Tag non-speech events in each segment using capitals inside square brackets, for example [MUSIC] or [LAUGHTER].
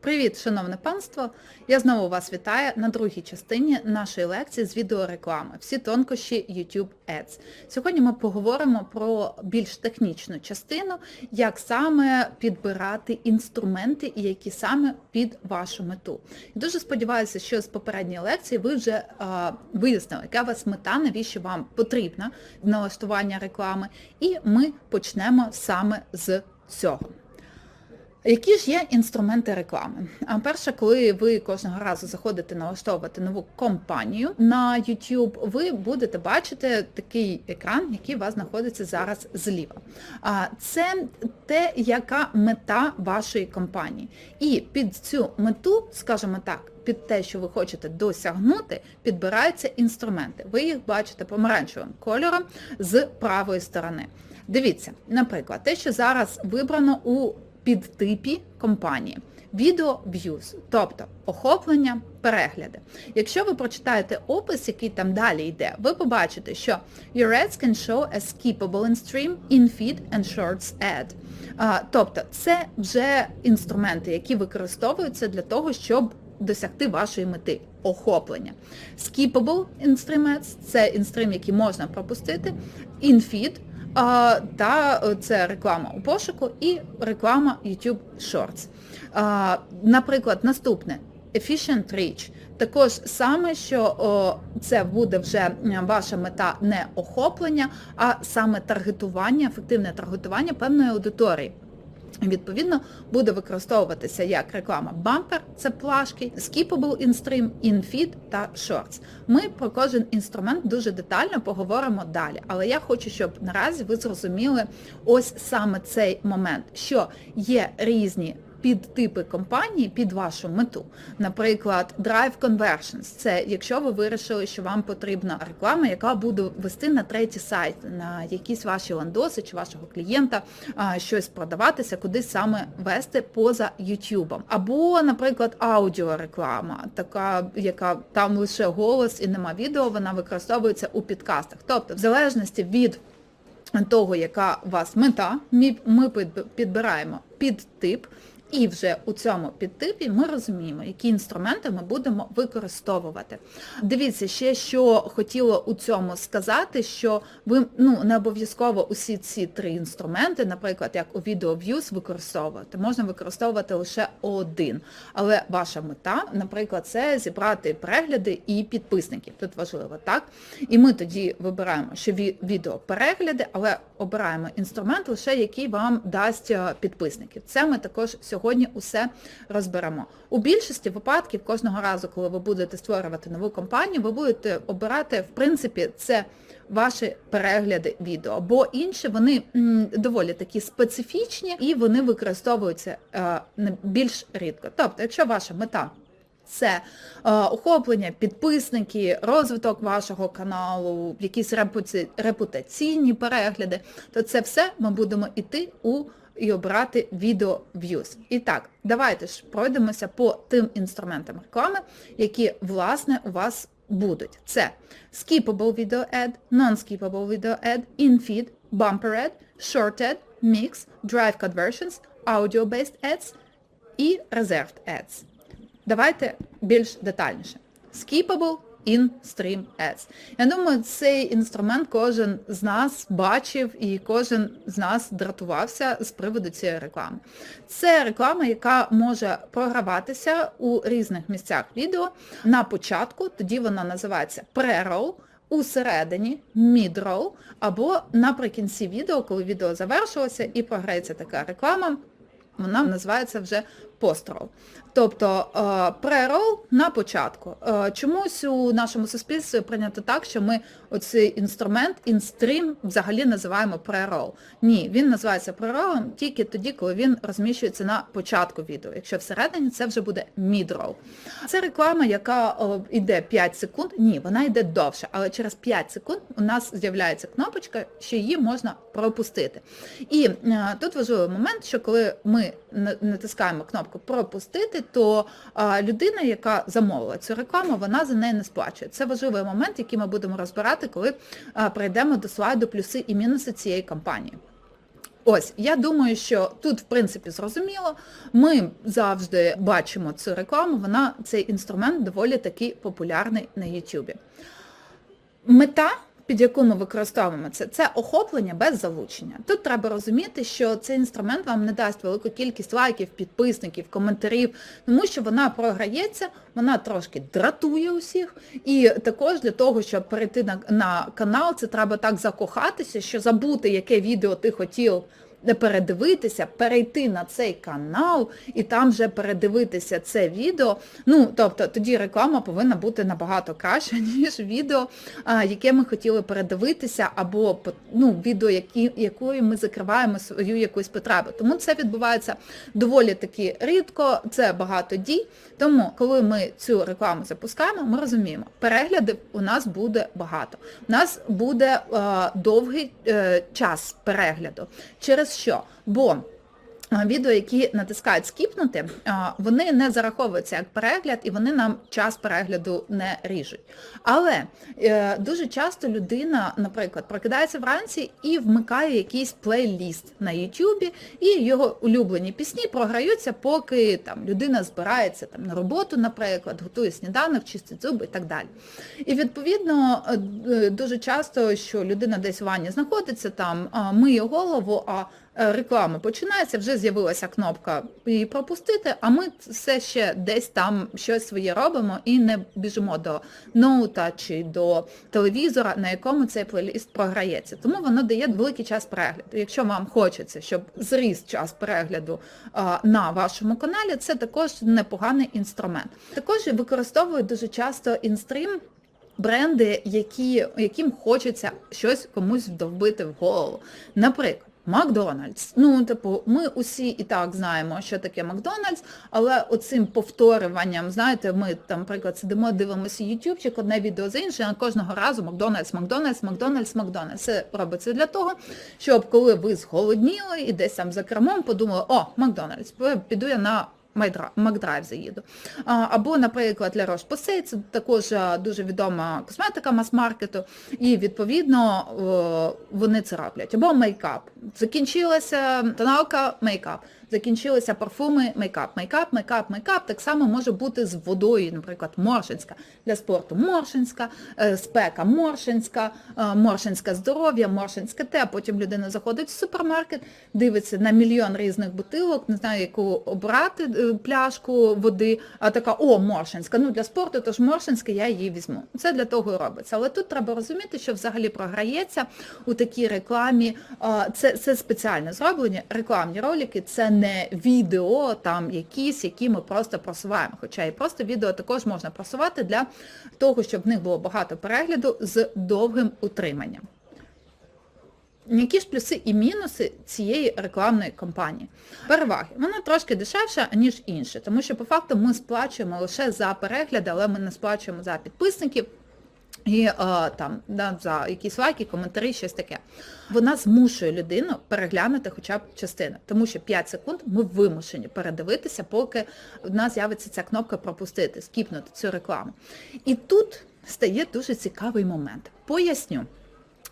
Привіт, шановне панство! Я знову вас вітаю на другій частині нашої лекції з відеореклами. Всі тонкощі YouTube Ads. Сьогодні ми поговоримо про більш технічну частину, як саме підбирати інструменти які саме під вашу мету. І дуже сподіваюся, що з попередньої лекції ви вже а, вияснили, яка у вас мета, навіщо вам потрібна налаштування реклами, і ми почнемо саме з цього. Які ж є інструменти реклами? А перше, коли ви кожного разу заходите налаштовувати нову компанію на YouTube, ви будете бачити такий екран, який у вас знаходиться зараз зліва. Це те, яка мета вашої компанії. І під цю мету, скажімо так, під те, що ви хочете досягнути, підбираються інструменти. Ви їх бачите помаранчевим кольором з правої сторони. Дивіться, наприклад, те, що зараз вибрано у підтипі компанії. Video views, тобто охоплення, перегляди. Якщо ви прочитаєте опис, який там далі йде, ви побачите, що your ads can show as skippable in stream, in feed and shorts ad. А, тобто це вже інструменти, які використовуються для того, щоб досягти вашої мети охоплення. Skippable in stream ads – це інстрим, який можна пропустити, in feed – Та це реклама у пошуку і реклама YouTube Shorts. Наприклад, наступне Efficient Reach. Також саме, що о, це буде вже ваша мета не охоплення, а саме таргетування, ефективне таргетування певної аудиторії. Відповідно, буде використовуватися як реклама бампер, це плашки, Skippable in Stream, InFeed та Shorts. Ми про кожен інструмент дуже детально поговоримо далі, але я хочу, щоб наразі ви зрозуміли ось саме цей момент, що є різні під типи компанії під вашу мету. Наприклад, Drive Conversions. Це якщо ви вирішили, що вам потрібна реклама, яка буде вести на третій сайт, на якісь ваші ландоси чи вашого клієнта, щось продаватися, кудись саме вести поза YouTube. Або, наприклад, аудіореклама, така, яка там лише голос і нема відео, вона використовується у підкастах. Тобто, в залежності від того, яка у вас мета, ми підбираємо під тип. І вже у цьому підтипі ми розуміємо, які інструменти ми будемо використовувати. Дивіться, ще що хотіла у цьому сказати, що ви ну, не обов'язково усі ці три інструменти, наприклад, як у Video Views, використовувати. Можна використовувати лише один. Але ваша мета, наприклад, це зібрати перегляди і підписників. Тут важливо, так? І ми тоді вибираємо, що відео перегляди, але обираємо інструмент лише, який вам дасть е, підписників. Це ми також сьогодні сьогодні усе розберемо. У більшості випадків, кожного разу, коли ви будете створювати нову компанію, ви будете обирати, в принципі, це ваші перегляди відео, бо інші вони м, доволі такі специфічні і вони використовуються е, більш рідко. Тобто, якщо ваша мета це е, охоплення, підписники, розвиток вашого каналу, якісь репутаційні перегляди, то це все ми будемо йти у і обрати відео views. І так, давайте ж пройдемося по тим інструментам реклами, які, власне, у вас будуть. Це Skippable Video Ad, Non-Skippable Video Ad, In-Feed, Bumper Ad, Short Ad, Mix, Drive Conversions, Audio-Based Ads і Reserved Ads. Давайте більш детальніше. Skippable in-stream ads. Я думаю, цей інструмент кожен з нас бачив і кожен з нас дратувався з приводу цієї реклами. Це реклама, яка може програватися у різних місцях відео на початку, тоді вона називається pre-roll, усередині, mid-roll, або наприкінці відео, коли відео завершилося і програється така реклама, вона називається вже построл. Тобто прерол на початку. Е, чомусь у нашому суспільстві прийнято так, що ми оцей інструмент, інстрім взагалі називаємо прерол. Ні, він називається преролом тільки тоді, коли він розміщується на початку відео. Якщо всередині, це вже буде мідрол. Це реклама, яка йде 5 секунд. Ні, вона йде довше, але через 5 секунд у нас з'являється кнопочка, що її можна пропустити. І е, тут важливий момент, що коли ми натискаємо кнопку кнопку пропустити, то людина, яка замовила цю рекламу, вона за неї не сплачує. Це важливий момент, який ми будемо розбирати, коли прийдемо до слайду плюси і мінуси цієї кампанії. Ось, я думаю, що тут, в принципі, зрозуміло. Ми завжди бачимо цю рекламу, вона цей інструмент доволі таки популярний на YouTube. Мета, під яку ми використовуємо це, це охоплення без залучення. Тут треба розуміти, що цей інструмент вам не дасть велику кількість лайків, підписників, коментарів, тому що вона програється, вона трошки дратує усіх. І також для того, щоб перейти на, на канал, це треба так закохатися, що забути, яке відео ти хотів передивитися, перейти на цей канал і там вже передивитися це відео. Ну, тобто тоді реклама повинна бути набагато краще, [LAUGHS] ніж відео, яке ми хотіли передивитися, або ну, відео, які, якою ми закриваємо свою якусь потребу. Тому це відбувається доволі таки рідко, це багато дій. Тому, коли ми цю рекламу запускаємо, ми розуміємо, переглядів у нас буде багато. У нас буде е, довгий е, час перегляду. Через що? Бо Відео, які натискають скіпнути, вони не зараховуються як перегляд і вони нам час перегляду не ріжуть. Але е, дуже часто людина, наприклад, прокидається вранці і вмикає якийсь плейліст на Ютубі, і його улюблені пісні програються, поки там людина збирається там на роботу, наприклад, готує сніданок, чистить зуби і так далі. І відповідно е, дуже часто, що людина десь в ванні знаходиться, там миє голову, а Е, реклама починається, вже з'явилася кнопка її пропустити, а ми все ще десь там щось своє робимо і не біжимо до ноута чи до телевізора, на якому цей плейліст програється. Тому воно дає великий час перегляду. Якщо вам хочеться, щоб зріс час перегляду на вашому каналі, це також непоганий інструмент. Також використовують дуже часто інстрім. Бренди, які, яким хочеться щось комусь вдовбити в голову. Наприклад, Макдональдс. Ну, типу, ми усі і так знаємо, що таке Макдональдс, але оцим повторюванням, знаєте, ми там, наприклад, сидимо, дивимося ютубчик, одне відео за інше, а кожного разу Макдональдс, Макдональдс, Макдональдс, Макдональдс. Це робиться для того, щоб коли ви зголодніли і десь там за кермом подумали, о, Макдональдс, піду я на Макдрайв заїду. Або, наприклад, для Roche Posay, це також дуже відома косметика мас-маркету, і відповідно вони це роблять. Або мейкап. Закінчилася тоналка, мейкап закінчилися парфуми, мейкап. Мейкап, мейкап, мейкап так само може бути з водою, наприклад, моршинська. Для спорту моршинська, е, спека моршинська, е, моршинське здоров'я, моршинське те. Потім людина заходить в супермаркет, дивиться на мільйон різних бутилок, не знаю, яку обрати е, пляшку води, а така, о, моршинська. Ну для спорту, тож моршинська, я її візьму. Це для того і робиться. Але тут треба розуміти, що взагалі програється у такій рекламі. Це, це спеціально зроблені рекламні ролики, це не відео там якісь, які ми просто просуваємо. Хоча і просто відео також можна просувати для того, щоб в них було багато перегляду з довгим утриманням. Які ж плюси і мінуси цієї рекламної кампанії? Переваги. Вона трошки дешевша, ніж інше, тому що по факту ми сплачуємо лише за перегляди, але ми не сплачуємо за підписників. І а, там да, за якісь лайки, коментарі, щось таке. Вона змушує людину переглянути хоча б частину, тому що 5 секунд ми вимушені передивитися, поки в нас з'явиться ця кнопка пропустити, скіпнути цю рекламу. І тут стає дуже цікавий момент. Поясню.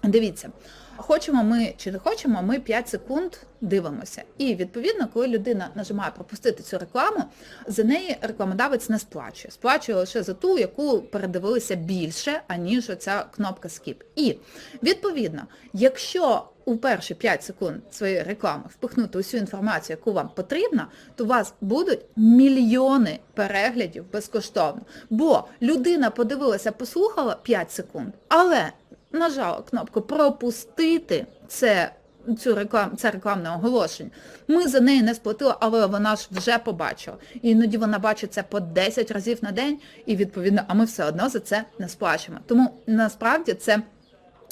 Дивіться, хочемо ми чи не хочемо, ми 5 секунд дивимося. І відповідно, коли людина нажимає пропустити цю рекламу, за неї рекламодавець не сплачує. Сплачує лише за ту, яку передивилися більше, аніж оця кнопка Skip. І відповідно, якщо у перші 5 секунд своєї реклами впихнути усю інформацію, яку вам потрібна, то у вас будуть мільйони переглядів безкоштовно. Бо людина подивилася, послухала 5 секунд, але нажала кнопку пропустити це цю реклам, це рекламне оголошення. Ми за неї не сплатили, але вона ж вже побачила. І іноді вона бачить це по 10 разів на день, і відповідно, а ми все одно за це не сплачуємо. Тому насправді це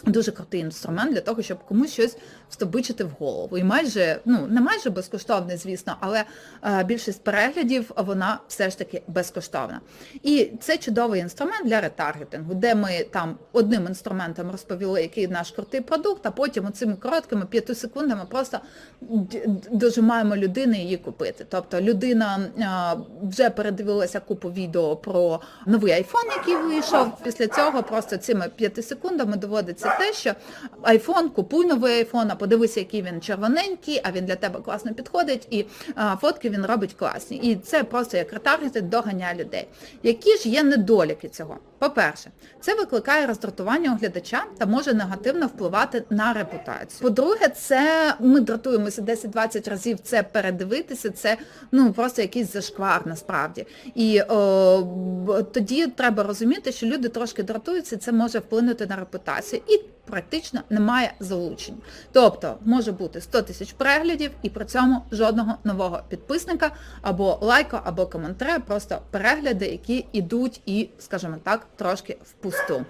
дуже крутий інструмент для того, щоб комусь щось встовбичити в голову. І майже, ну не майже безкоштовне, звісно, але е, більшість переглядів вона все ж таки безкоштовна. І це чудовий інструмент для ретаргетингу, де ми там одним інструментом розповіли, який наш крутий продукт, а потім оцими короткими п'яти секундами просто дожимаємо людини її купити. Тобто людина е, вже передивилася купу відео про новий айфон, який вийшов. Після цього просто цими п'яти секундами доводиться те, що айфон, купуй новий айфон, подивися, який він червоненький, а він для тебе класно підходить, і а, фотки він робить класні. І це просто як ретаргетинг доганяє людей. Які ж є недоліки цього? По-перше, це викликає роздратування у глядача та може негативно впливати на репутацію. По-друге, це ми дратуємося 10-20 разів це передивитися, це ну просто якийсь зашквар насправді. І о, тоді треба розуміти, що люди трошки дратуються, це може вплинути на репутацію. І практично немає залучень. Тобто може бути 100 тисяч переглядів і при цьому жодного нового підписника або лайка, або коментаря, просто перегляди, які йдуть і, скажімо так, трошки впусту.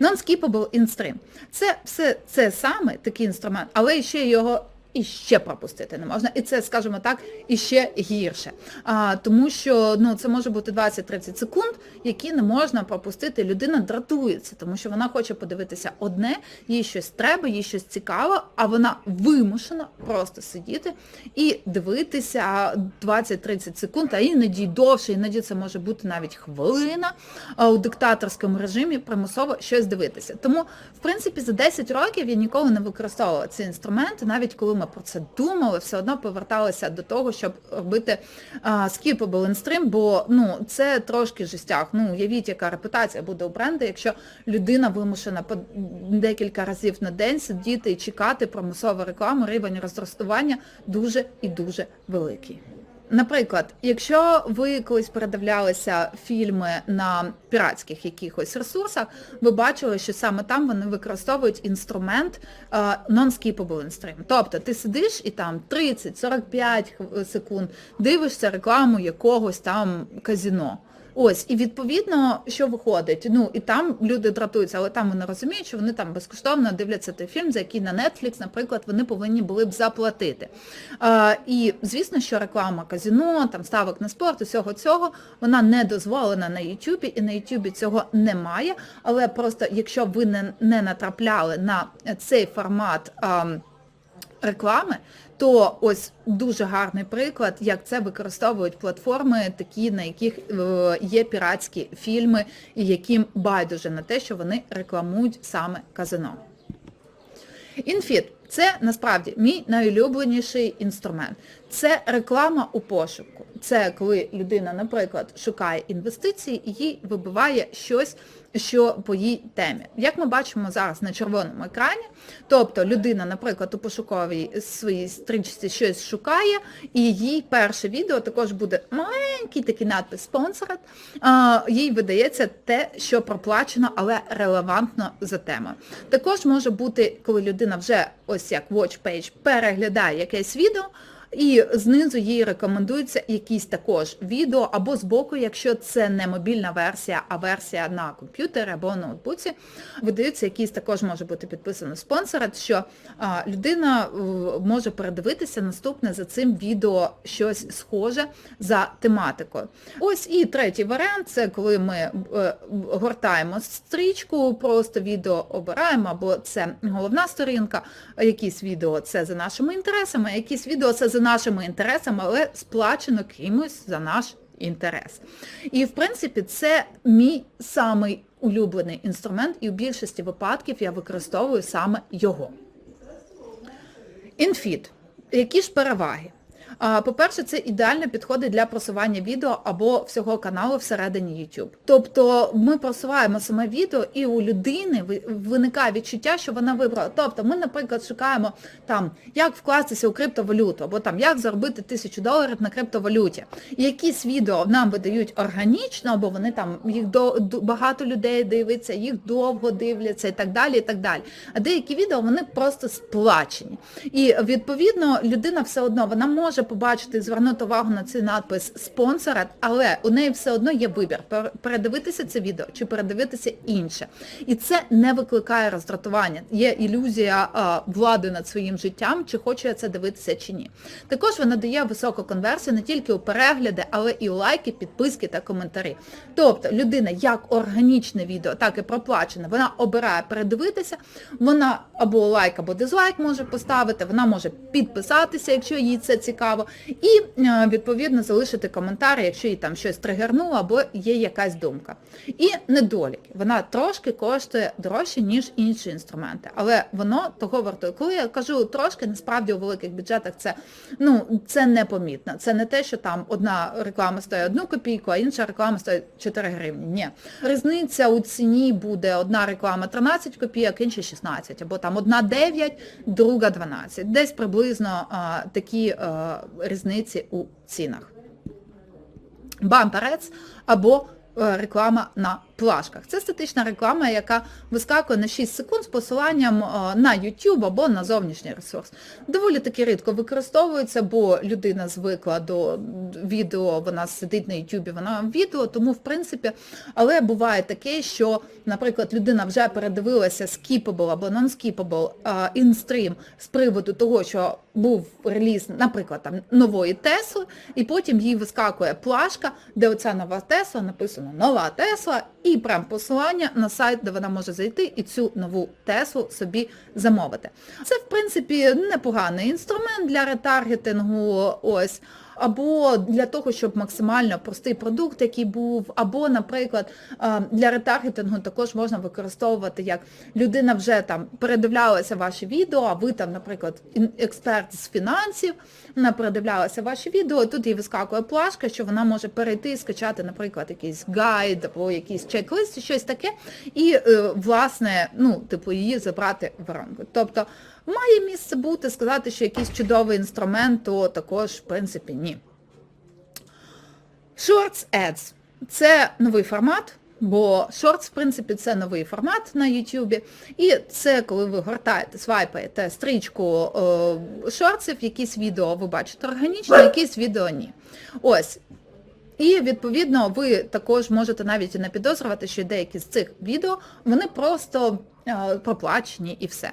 Non-skippable in-stream. Це все це саме такий інструмент, але ще його і ще пропустити не можна. І це, скажімо так, і ще гірше. А, тому що ну, це може бути 20-30 секунд, які не можна пропустити. Людина дратується, тому що вона хоче подивитися одне, їй щось треба, їй щось цікаво, а вона вимушена просто сидіти і дивитися 20-30 секунд, а іноді довше, іноді це може бути навіть хвилина а, у диктаторському режимі примусово щось дивитися. Тому, в принципі, за 10 років я ніколи не використовувала ці інструменти, навіть коли ми про це думали, все одно поверталися до того, щоб робити а, інстрим, бо ну, це трошки жестяк. Ну, уявіть, яка репутація буде у бренду, якщо людина вимушена по декілька разів на день сидіти і чекати промислову рекламу, рівень розростування дуже і дуже великий. Наприклад, якщо ви колись передивлялися фільми на піратських якихось ресурсах, ви бачили, що саме там вони використовують інструмент е, non-skippable in-stream. Тобто ти сидиш і там 30-45 секунд дивишся рекламу якогось там казіно. Ось, і відповідно, що виходить, ну і там люди дратуються, але там вони розуміють, що вони там безкоштовно дивляться той фільм, за який на Netflix, наприклад, вони повинні були б заплатити. А, і звісно, що реклама казіно, там ставок на спорт, усього цього, вона не дозволена на YouTube, і на YouTube цього немає. Але просто якщо ви не, не натрапляли на цей формат. А, реклами, то ось дуже гарний приклад, як це використовують платформи, такі, на яких е, є піратські фільми, і яким байдуже на те, що вони рекламують саме казино. Інфіт це насправді мій найулюбленіший інструмент. Це реклама у пошуку. Це коли людина, наприклад, шукає інвестиції і їй вибиває щось, що по їй темі. Як ми бачимо зараз на червоному екрані, тобто людина, наприклад, у пошуковій своїй стрічці щось шукає, і їй перше відео також буде маленький такий надпис «Sponsored», їй видається те, що проплачено, але релевантно за темою. Також може бути, коли людина вже ось як watch page переглядає якесь відео, і знизу їй рекомендується якісь також відео, або збоку, якщо це не мобільна версія, а версія на комп'ютері або ноутбуці, видається якийсь також може бути підписано спонсор, що людина може передивитися наступне за цим відео щось схоже за тематикою. Ось і третій варіант, це коли ми е, гортаємо стрічку, просто відео обираємо, або це головна сторінка, якісь відео це за нашими інтересами, якісь відео це за нашими інтересами, але сплачено кимось за наш інтерес. І, в принципі, це мій самий улюблений інструмент, і в більшості випадків я використовую саме його. Інфіт. Які ж переваги? По-перше, це ідеально підходить для просування відео або всього каналу всередині YouTube. Тобто ми просуваємо саме відео і у людини виникає відчуття, що вона вибрала. Тобто ми, наприклад, шукаємо там, як вкластися у криптовалюту, або там, як заробити тисячу доларів на криптовалюті. Якісь відео нам видають органічно, або вони там, їх до- багато людей дивиться, їх довго дивляться і так далі, і так далі. А деякі відео, вони просто сплачені. І відповідно людина все одно, вона може побачити, звернути увагу на цей надпис спонсора, але у неї все одно є вибір, передивитися це відео чи передивитися інше. І це не викликає роздратування. Є ілюзія а, влади над своїм життям, чи хочу я це дивитися чи ні. Також вона дає високу конверсію не тільки у перегляди, але і у лайки, підписки та коментарі. Тобто людина як органічне відео, так і проплачене, вона обирає передивитися, вона або лайк, або дизлайк може поставити, вона може підписатися, якщо їй це цікаво, і е, відповідно залишити коментар, якщо їй там щось тригернуло, або є якась думка. І недоліки. Вона трошки коштує дорожче, ніж інші інструменти, але воно того вартує. Коли я кажу трошки, насправді у великих бюджетах це ну це непомітно. Це не те, що там одна реклама стоїть одну копійку, а інша реклама стоїть 4 гривні. Ні. Різниця у ціні буде одна реклама 13 копійок, інша 16, або там одна 9, друга 12. Десь приблизно а, такі а, різниці у цінах. Бамперець або е, реклама на плашках. Це статична реклама, яка вискакує на 6 секунд з посиланням е, на YouTube або на зовнішній ресурс. Доволі таки рідко використовується, бо людина звикла до відео, вона сидить на YouTube, вона відео, тому в принципі, але буває таке, що, наприклад, людина вже передивилася skippable або non-skippable інстрім з приводу того, що був реліз, наприклад, там нової Тесли, і потім їй вискакує плашка, де оця нова Тесла, написано нова Тесла, прям посилання на сайт, де вона може зайти і цю нову Теслу собі замовити. Це, в принципі, непоганий інструмент для ретаргетингу, ось, або для того, щоб максимально простий продукт, який був, або, наприклад, для ретаргетингу також можна використовувати, як людина вже там передивлялася ваші відео, а ви там, наприклад, експерт з фінансів, вона передивлялася ваші відео, тут їй вискакує плашка, що вона може перейти і скачати, наприклад, якийсь гайд або якийсь чек-лист, щось таке, і, е, власне, ну, типу, її забрати в ранку. Тобто має місце бути, сказати, що якийсь чудовий інструмент, то також, в принципі, ні. Shorts Ads – це новий формат, бо Shorts, в принципі, це новий формат на YouTube. І це коли ви гортаєте, свайпаєте стрічку е, шорців, якісь відео ви бачите органічно, якісь відео ні. Ось. І, відповідно, ви також можете навіть і не підозрювати, що деякі з цих відео, вони просто проплачені і все.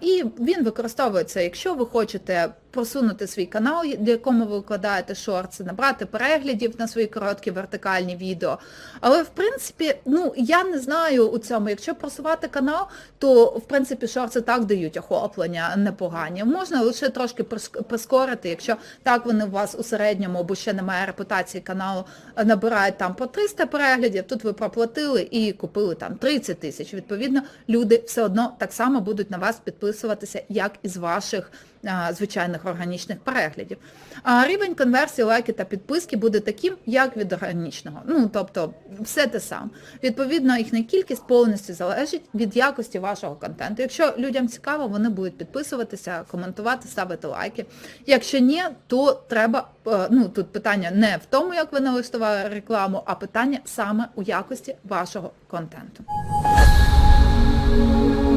І він використовується, якщо ви хочете просунути свій канал, для якому ви викладаєте шорти, набрати переглядів на свої короткі вертикальні відео. Але, в принципі, ну, я не знаю у цьому, якщо просувати канал, то, в принципі, шорти так дають охоплення непогані. Можна лише трошки прис- прискорити, якщо так вони у вас у середньому, бо ще немає репутації каналу, е, набирають там по 300 переглядів, тут ви проплатили і купили там 30 тисяч. Відповідно, люди все одно так само будуть на вас підписуватися, як із ваших а, звичайних органічних переглядів. А рівень конверсії, лайки та підписки буде таким, як від органічного. Ну, тобто, все те саме. Відповідно, їхня кількість повністю залежить від якості вашого контенту. Якщо людям цікаво, вони будуть підписуватися, коментувати, ставити лайки. Якщо ні, то треба, е, ну тут питання не в тому, як ви налаштували рекламу, а питання саме у якості вашого контенту. thank you